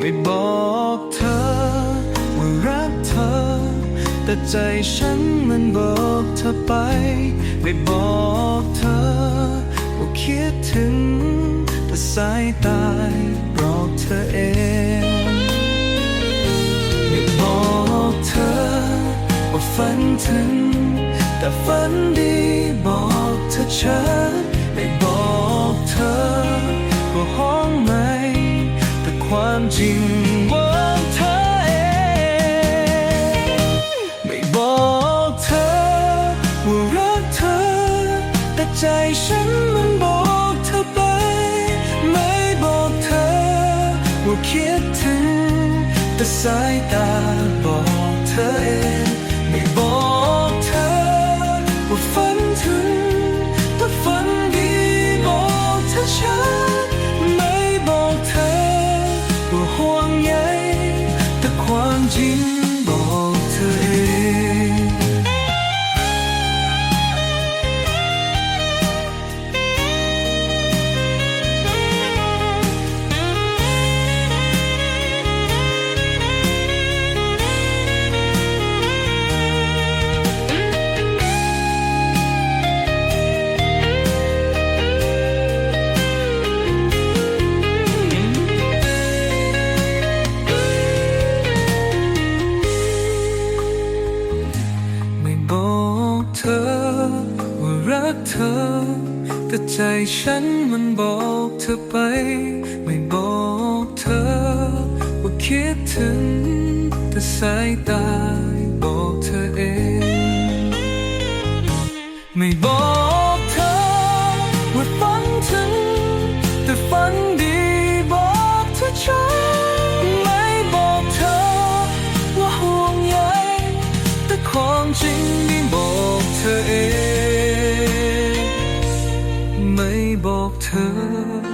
ไม่บอกเธอ ว่ารักเธอ แต่ใจฉันมันบอกเธอไปไม่บอกเธอ ว่าคิดถึง แต่สายตายบอกเธอเองไม่บอกเธอ ว่าฝันถึง แต่ฝันดีบอกเธอชัด ความจริงของเธอเอง ไม่บอกเธอว่ารักเธอ แต่ใจฉันมันบอกเธอไป ไม่บอกเธอว่าคิดถึง แต่สายตาบอกเธอเอง แรักเธอ แต่ใจฉันมันบอกเธอไป ไม่บอกเธอ ว่าคิดถึง แต่สายตาบอกเธอเอง ไม่บอกเธอ ว่าฝันถึง แต่ฝันดีบอกเธอชัดไม่บอกเธอ ว่าห่วงใยแต่ความจริงนี่บอกเธอเอง 可